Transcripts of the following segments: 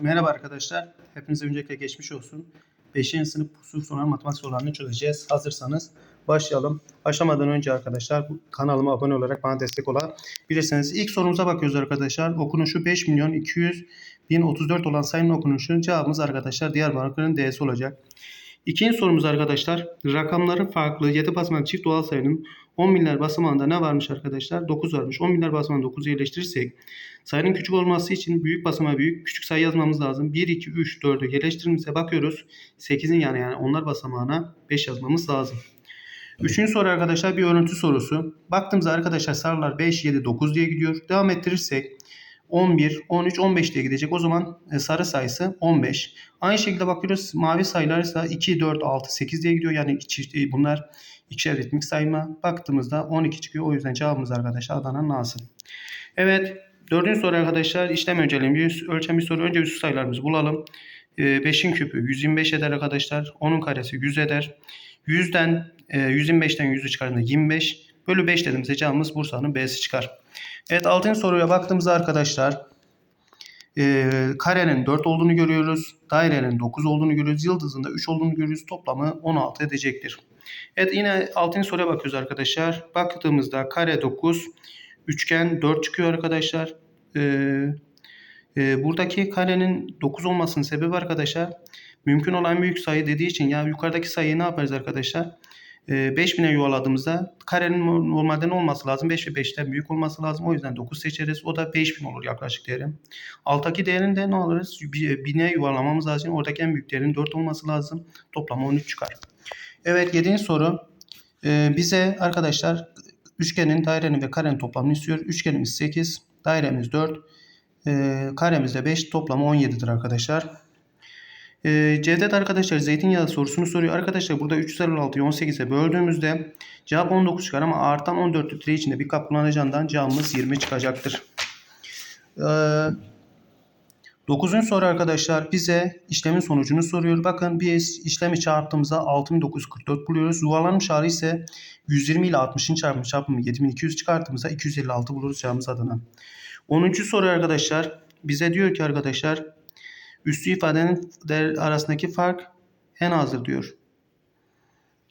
Merhaba arkadaşlar. Hepinize öncelikle geçmiş olsun. 5. sınıf sınıf soruları matematik sorularını çözeceğiz. Hazırsanız başlayalım. Başlamadan önce arkadaşlar kanalıma abone olarak bana destek olabilirsiniz. İlk sorumuza bakıyoruz arkadaşlar. Okunuşu 5 milyon 200 bin 34 olan sayının okunuşunun cevabımız arkadaşlar Diyarbakır'ın D'si olacak. İkinci sorumuz arkadaşlar. Rakamları farklı 7 basamaklı çift doğal sayının 10 binler basamağında ne varmış arkadaşlar? 9 varmış. 10 binler basamağında 9'u yerleştirirsek sayının küçük olması için büyük basamağa büyük küçük sayı yazmamız lazım. 1, 2, 3, 4'ü yerleştirdiğimizde bakıyoruz. 8'in yani yani onlar basamağına 5 yazmamız lazım. Üçüncü soru arkadaşlar bir örüntü sorusu. Baktığımızda arkadaşlar sarılar 5, 7, 9 diye gidiyor. Devam ettirirsek 11, 13, 15 diye gidecek. O zaman e, sarı sayısı 15. Aynı şekilde bakıyoruz mavi sayılar ise 2, 4, 6, 8 diye gidiyor. Yani çift, e, bunlar ikişer ritmik sayma. Baktığımızda 12 çıkıyor. O yüzden cevabımız arkadaşlar Adana'nın A'sı. Evet. Dördüncü soru arkadaşlar işlem önceliğim. Bir ölçen bir soru. Önce üst sayılarımızı bulalım. 5'in küpü 125 eder arkadaşlar. 10'un karesi 100 eder. 100'den e, 125'ten 100'ü çıkardığında 25. Bölü 5 dediğimizde cevabımız Bursa'nın B'si çıkar. Evet 6. soruya baktığımızda arkadaşlar e, karenin 4 olduğunu görüyoruz. Dairenin 9 olduğunu görüyoruz. Yıldızın da 3 olduğunu görüyoruz. Toplamı 16 edecektir. Evet yine 6. soruya bakıyoruz arkadaşlar. Baktığımızda kare 9, üçgen 4 çıkıyor arkadaşlar. Ee, e, buradaki karenin 9 olmasının sebebi arkadaşlar mümkün olan büyük sayı dediği için ya yukarıdaki sayıyı ne yaparız arkadaşlar? E, 5000'e yuvarladığımızda karenin normalde ne olması lazım? 5 ve 5'ten büyük olması lazım. O yüzden 9 seçeriz. O da 5000 olur yaklaşık değerim. Alttaki değerin de ne alırız? 1000'e yuvarlamamız lazım. Oradaki en büyük değerin 4 olması lazım. Toplamı 13 çıkar. Evet 7. soru. Ee, bize arkadaşlar üçgenin, dairenin ve karenin toplamını istiyor. Üçgenimiz 8, dairemiz 4, e, karemiz de 5, toplamı 17'dir arkadaşlar. E, Cevdet arkadaşlar zeytinyağı sorusunu soruyor. Arkadaşlar burada 356'yı 18'e böldüğümüzde cevap 19 çıkar ama artan 14 litre içinde bir kap kullanacağından cevabımız 20 çıkacaktır. Dokuzuncu soru arkadaşlar bize işlemin sonucunu soruyor. Bakın biz işlemi çarptığımızda 6944 buluyoruz. Yuvarlanmış hali ise 120 ile 60'ın çarpımı çarpımı 7200 çıkarttığımızda 256 buluruz cevabımız adına. 10. soru arkadaşlar bize diyor ki arkadaşlar üstü ifadenin arasındaki fark en azdır diyor.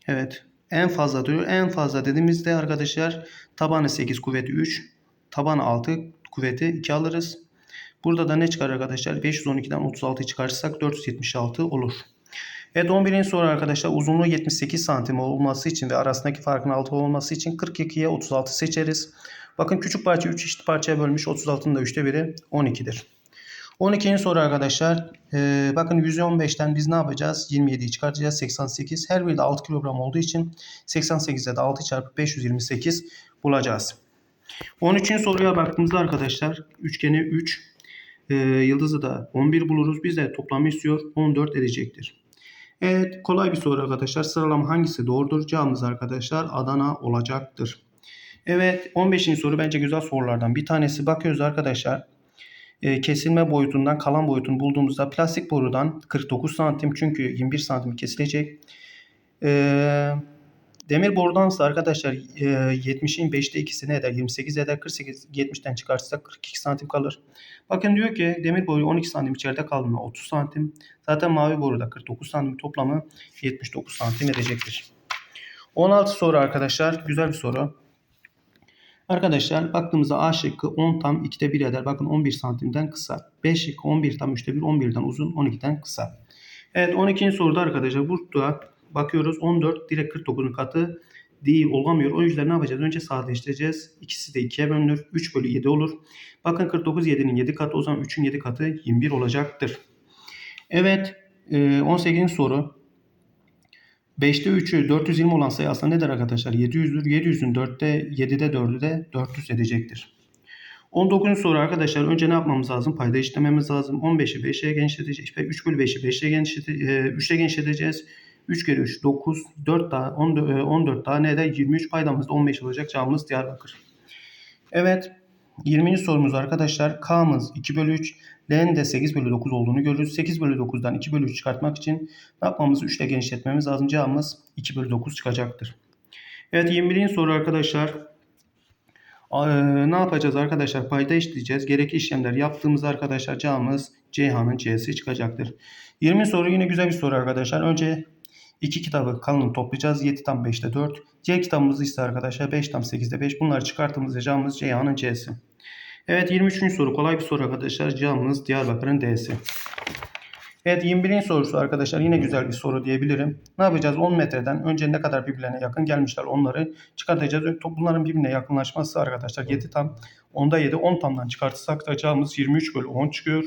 Evet en fazla diyor. En fazla dediğimizde arkadaşlar tabanı 8 kuvveti 3 tabanı 6 kuvveti 2 alırız. Burada da ne çıkar arkadaşlar? 512'den 36'yı çıkarırsak 476 olur. Evet 11. soru arkadaşlar uzunluğu 78 santim olması için ve arasındaki farkın 6 olması için 42'ye 36 seçeriz. Bakın küçük parça 3 eşit parçaya bölmüş 36'nın da 3'te biri 12'dir. 12. soru arkadaşlar. Ee, bakın 115'ten biz ne yapacağız? 27'yi çıkartacağız. 88. Her biri de 6 kilogram olduğu için 88'de de 6 çarpı 528 bulacağız. 13. soruya baktığımızda arkadaşlar üçgeni 3, e, yıldızı da 11 buluruz. Bize toplamı istiyor 14 edecektir. Evet kolay bir soru arkadaşlar. Sıralama hangisi doğrudur? Cevabımız arkadaşlar Adana olacaktır. Evet 15. soru bence güzel sorulardan bir tanesi. Bakıyoruz arkadaşlar. E, kesilme boyutundan kalan boyutunu bulduğumuzda plastik borudan 49 santim çünkü 21 santim kesilecek. Eee Demir borudansa arkadaşlar 70'in 5'te ikisi ne eder? 28 eder. 48 70'ten çıkartırsak 42 santim kalır. Bakın diyor ki demir boyu 12 santim içeride kaldığında 30 santim. Zaten mavi boruda 49 santim toplamı 79 santim edecektir. 16 soru arkadaşlar. Güzel bir soru. Arkadaşlar baktığımızda A şıkkı 10 tam 2'de 1 eder. Bakın 11 santimden kısa. B şıkkı 11 tam 3'te 1 11'den uzun 12'den kısa. Evet 12. soruda arkadaşlar burada bakıyoruz 14 direkt 49'un katı değil olamıyor. O yüzden ne yapacağız? Önce sadeleştireceğiz. İkisi de 2'ye bölünür. 3 bölü 7 olur. Bakın 49 7'nin 7 katı o zaman 3'ün 7 katı 21 olacaktır. Evet 18. soru. 5'te 3'ü 420 olan sayı aslında nedir arkadaşlar? 700'dür. 700'ün 4'te 7'de 4'ü de 400 edecektir. 19. soru arkadaşlar önce ne yapmamız lazım? Payda işlememiz lazım. 15'i 5'e genişleteceğiz. 3 bölü 5'i 5'e genişleteceğiz. 3'e genişleteceğiz. 3 kere 3 9 4 daha 14 daha ne eder? 23 paydamız da 15 olacak. Cevabımız Diyarbakır. Evet 20. sorumuz arkadaşlar. K'mız 2 bölü 3. L'nin de 8 bölü 9 olduğunu görürüz. 8 bölü 9'dan 2 bölü 3 çıkartmak için ne yapmamız? 3 ile genişletmemiz lazım. Cevabımız 2 bölü 9 çıkacaktır. Evet 21. soru arkadaşlar. Ee, ne yapacağız arkadaşlar? Payda işleyeceğiz. Gerekli işlemler yaptığımız arkadaşlar cağımız Ceyhan'ın C'si çıkacaktır. 20 soru yine güzel bir soru arkadaşlar. Önce iki kitabı kalın toplayacağız. 7 tam 5'te 4. C kitabımız ise arkadaşlar 5 tam 8'de 5. Bunları çıkarttığımızda cağımız Ceyhan'ın C'si. Evet 23. soru kolay bir soru arkadaşlar. Cağımız Diyarbakır'ın D'si. Evet 21. sorusu arkadaşlar yine güzel bir soru diyebilirim. Ne yapacağız? 10 metreden önce ne kadar birbirlerine yakın gelmişler onları çıkartacağız. Bunların birbirine yakınlaşması arkadaşlar 7 tam 10'da 7 10 tamdan çıkartırsak da cevabımız 23 bölü 10 çıkıyor.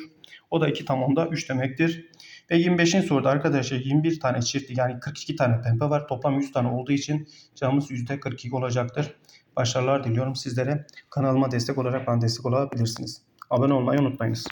O da 2 tam 10'da 3 demektir. Ve 25. soruda arkadaşlar 21 tane çift yani 42 tane pembe var. Toplam 100 tane olduğu için cevabımız %42 olacaktır. Başarılar diliyorum sizlere. Kanalıma destek olarak bana destek olabilirsiniz. Abone olmayı unutmayınız.